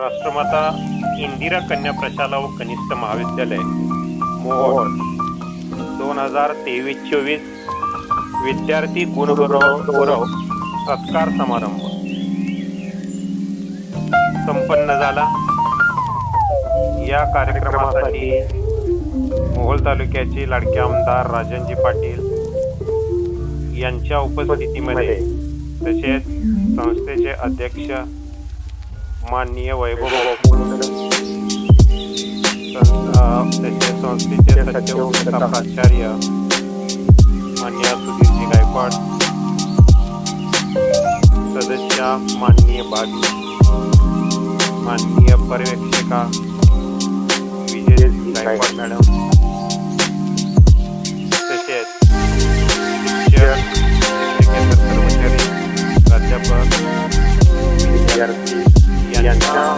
राष्ट्रमाता इंदिरा कन्या प्रशाला व कनिष्ठ महाविद्यालय मोहोळ. दोन हजार तेवीस चोवीस विद्यार्थी गुणगौरव गौरव सत्कार समारंभ. संपन्न झाला. या कार्यक्रमासाठी मोहोळ तालुक्याचे लाडके आमदार राजनजी पाटील यांच्या उपस्थितीमध्ये तसेच संस्थेचे अध्यक्ष माननीय वैभव गोकुळ, संस्थेचे सचिव प्राचार्य माननीय सुधीरजी गायकवाड सदस्य माननीय बाबी माननीय पर्यवेक्षिका विजय गायकवाड मॅडम तसेच शिक्षक कर्मचारी प्राध्यापक विद्यार्थी unknown.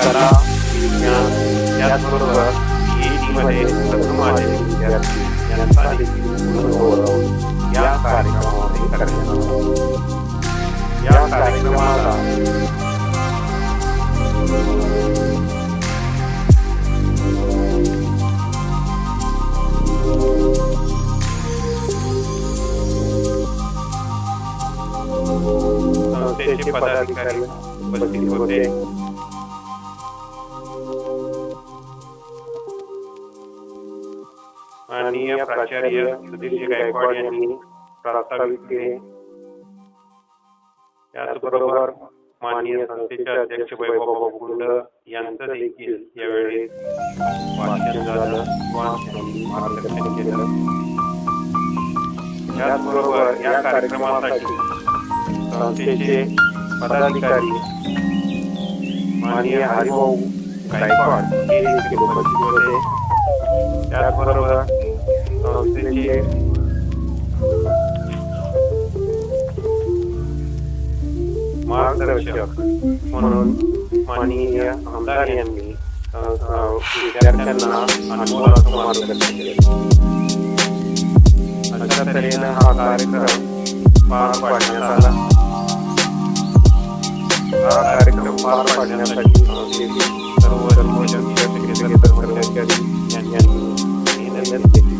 कला विज्ञान त्याचबरोबर EET मध्ये प्रथम आलेले विद्यार्थी यांचा देखील गुणगौरव या कार्यक्रमामध्ये करण्यात आला. या कार्यक्रमाला संस्थेचे पदाधिकारी उपस्थित होते माननीय प्राचार्य सतीश गायकवाड यांनी प्रास्ताविक केले. त्याचबरोबर माननीय संस्थेचे अध्यक्ष वैभव कुंड यांचं देखील यावेळी वाचन झालं. किंवा मार्गदर्शन केलं त्याचबरोबर या कार्यक्रमासाठी संस्थेचे पदाधिकारी माननीय हरिभाऊ गायकवाड हे देखील उपस्थित होते. त्याचबरोबर मार्गदर्शक म्हणून माननीय आमदार यांनी अ, अ, विद्यार्थ्यांना अनुभवाचं मार्गदर्शन केलं अशा तऱ्हेनं हा कार्यक्रम पार पाडण्यात आला हा कार्यक्रम पार पाडण्यासाठी संस्थेतील सर्व कर्मचारी शिक्षकेतर कर्मचारी यांनी मेहनत केली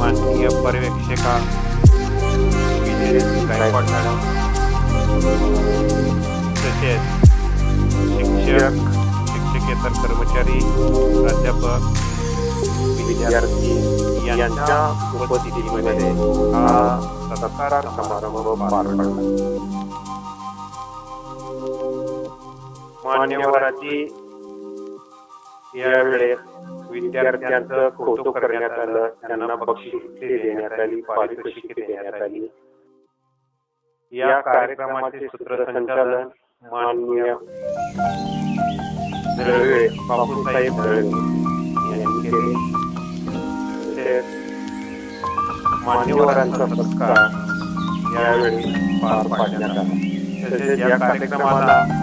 माननीय पर्यवेक्षिका विजय गायकवाड मॅडम तसेच शिक्षक शिक्षकेतर कर्मचारी प्राध्यापक विद्यार्थी यांच्या उपस्थितीमध्ये हा सत्कार समारंभ पार पडला मान्यवराची यावेळेस विद्यार्थ्यांचं कौतुक करण्यात आलं त्यांना बक्षिसे देण्यात आली पारितोषिके देण्यात आली. या कार्यक्रमाचे सूत्रसंचालन माननीय दळवे बापूसाहेब दळवे यांनी केले. मान्यवरांचा सत्कार यावेळी पार पाडण्यात आला. तसेच या कार्यक्रमाला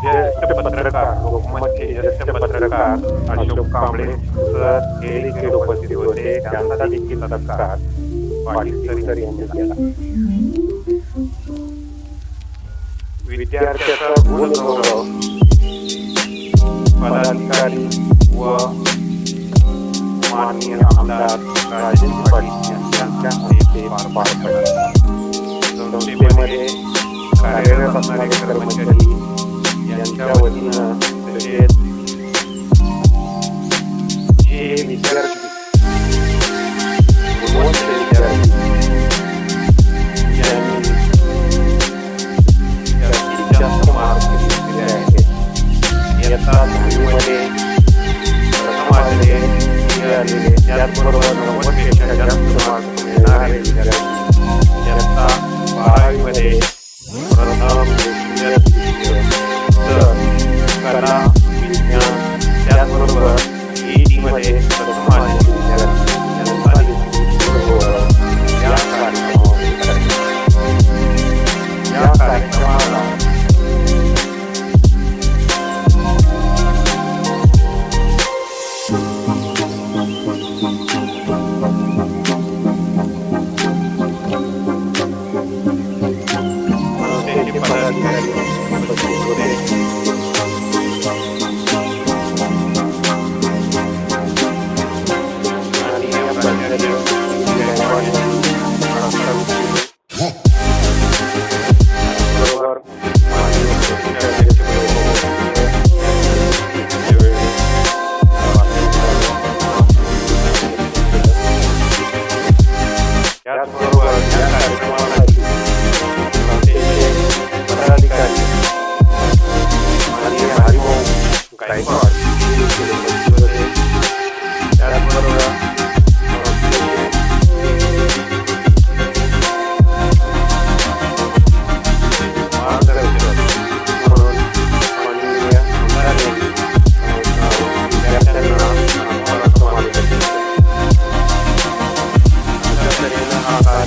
पत्रकार लोकमतचे ज्येष्ठ पत्रकार अशोक कांबळे सर हे देखील उपस्थित होते त्यांचा देखील सत्कार पाटील सर यांनी केला. विद्यार्थ्याचा गुणगौरव पदाधिकारी व माननीय आमदार राजेंद्र पाटील यांच्या हस्ते पार संस्थेमध्ये कार्यरत असणारे कर्मचारी आलेले त्याचबरोबर नव्वदपेक्षा जास्त मार्क मिळणारे विद्यार्थी इयत्ता बारावीमध्ये प्रथम द्वितीय तृतीय तर कला विज्ञान त्याचबरोबर EET मध्ये प्रथम that.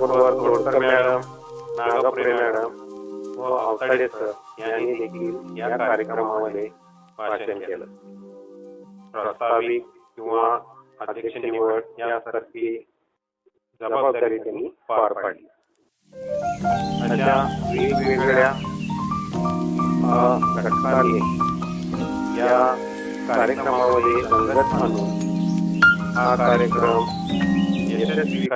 त्याचबरोबर तोडकर मॅडम. नागापुरे मॅडम. व अवताडे सर यांनी देखील या कार्यक्रमामध्ये भाषण केलं. प्रास्ताविक किंवा अध्यक्ष निवड यासारखी जबाबदारी त्यांनी पार पाडली. अशा वेगवेगळ्या घटकांनी या कार्यक्रमामध्ये रंगत आणून हा कार्यक्रम यशस्वी